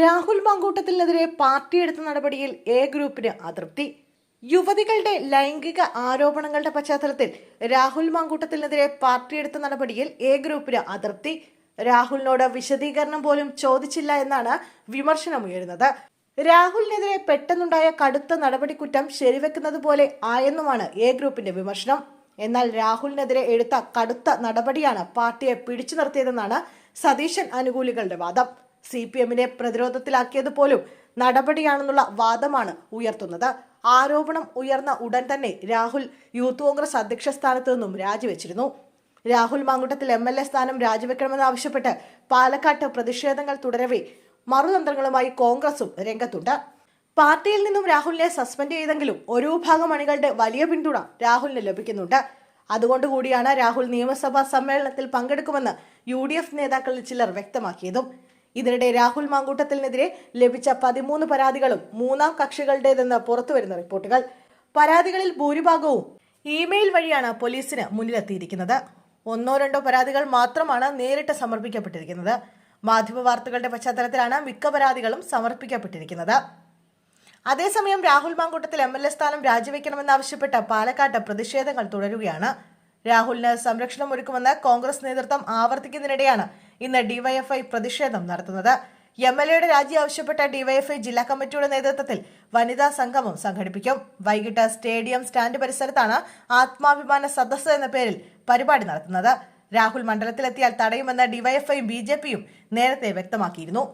Rahul മങ്കൂട്ടത്തിനെതിരെ party എടുത്ത നടപടിയിൽ A ഗ്രൂപ്പിന് അതൃപ്തി. യുവതികളുടെ ലൈംഗിക ആരോപണങ്ങളുടെ പശ്ചാത്തലത്തിൽ രാഹുൽ മങ്കൂട്ടത്തിനെതിരെ പാർട്ടി എടുത്ത നടപടിയിൽ എ ഗ്രൂപ്പിന് അതൃപ്തി. രാഹുലിനോട് വിശദീകരണം പോലും ചോദിച്ചില്ല എന്നാണ് വിമർശനമുയരുന്നത്. രാഹുലിനെതിരെ പെട്ടെന്നുണ്ടായ കടുത്ത നടപടിക്കുറ്റം ശരിവെക്കുന്നത് പോലെ ആയെന്നുമാണ് എ ഗ്രൂപ്പിന്റെ വിമർശനം. എന്നാൽ രാഹുലിനെതിരെ എടുത്ത കടുത്ത നടപടിയാണ് പാർട്ടിയെ പിടിച്ചു നിർത്തിയതെന്നാണ് സതീശൻ അനുകൂലികളുടെ വാദം. സി പി എമ്മിനെ പ്രതിരോധത്തിലാക്കിയത് പോലും നടപടിയാണെന്നുള്ള വാദമാണ് ഉയർത്തുന്നത്. ആരോപണം ഉയർന്ന ഉടൻ തന്നെ രാഹുൽ യൂത്ത് കോൺഗ്രസ് അധ്യക്ഷ സ്ഥാനത്ത് നിന്നും രാജിവെച്ചിരുന്നു. Rahul Mankootathil M L A സ്ഥാനം രാജിവെക്കണമെന്നാവശ്യപ്പെട്ട് പാലക്കാട്ട് പ്രതിഷേധങ്ങൾ തുടരവേ മറുതന്ത്രങ്ങളുമായി കോൺഗ്രസും രംഗത്തുണ്ട്. പാർട്ടിയിൽ നിന്നും രാഹുലിനെ സസ്പെൻഡ് ചെയ്തെങ്കിലും ഒരു വിഭാഗം അണികളുടെ വലിയ പിന്തുണ രാഹുലിന് ലഭിക്കുന്നുണ്ട്. അതുകൊണ്ട് കൂടിയാണ് രാഹുൽ നിയമസഭാ സമ്മേളനത്തിൽ പങ്കെടുക്കുമെന്ന് യു ഡി എഫ് നേതാക്കളിൽ ചിലർ വ്യക്തമാക്കിയതും. ഇതിനിടെ രാഹുൽ മാങ്കൂട്ടത്തിനെതിരെ ലഭിച്ച പതിമൂന്ന് പരാതികളും മൂന്നാം കക്ഷികളുടേതെന്ന് പുറത്തുവരുന്ന റിപ്പോർട്ടുകൾ. പരാതികളിൽ ഭൂരിഭാഗവും ഇമെയിൽ വഴിയാണ് പോലീസിന് മുന്നിലെത്തിയിരിക്കുന്നത്. ഒന്നോ രണ്ടോ പരാതികൾ മാത്രമാണ് നേരിട്ട് സമർപ്പിക്കപ്പെട്ടിരിക്കുന്നത്. മാധ്യമ വാർത്തകളുടെ പശ്ചാത്തലത്തിലാണ് മിക്ക പരാതികളും സമർപ്പിക്കപ്പെട്ടിരിക്കുന്നത്. അതേസമയം Rahul Mankoottathil M L A സ്ഥാനം രാജിവെക്കണമെന്നാവശ്യപ്പെട്ട് പാലക്കാട്ട് പ്രതിഷേധങ്ങൾ തുടരുകയാണ്. രാഹുലിന് സംരക്ഷണം ഒരുക്കുമെന്ന് കോൺഗ്രസ് നേതൃത്വം ആവർത്തിക്കുന്നതിനിടെയാണ് ഇന്ന് ഡിവൈഎഫ്ഐ പ്രതിഷേധം നടത്തുന്നത്. എം എൽ എയുടെ രാജി ആവശ്യപ്പെട്ട ഡിവൈഎഫ്ഐ ജില്ലാ കമ്മിറ്റിയുടെ നേതൃത്വത്തിൽ വനിതാ സംഗമം സംഘടിപ്പിക്കും. വൈകിട്ട് സ്റ്റേഡിയം സ്റ്റാൻഡ് പരിസരത്താണ് ആത്മാഭിമാന സദസ്സ് എന്ന പേരിൽ പരിപാടി നടത്തുന്നത്. രാഹുൽ മണ്ഡലത്തിലെത്തിയാൽ തടയുമെന്ന് ഡിവൈഎഫ്ഐയും ബി നേരത്തെ വ്യക്തമാക്കിയിരുന്നു.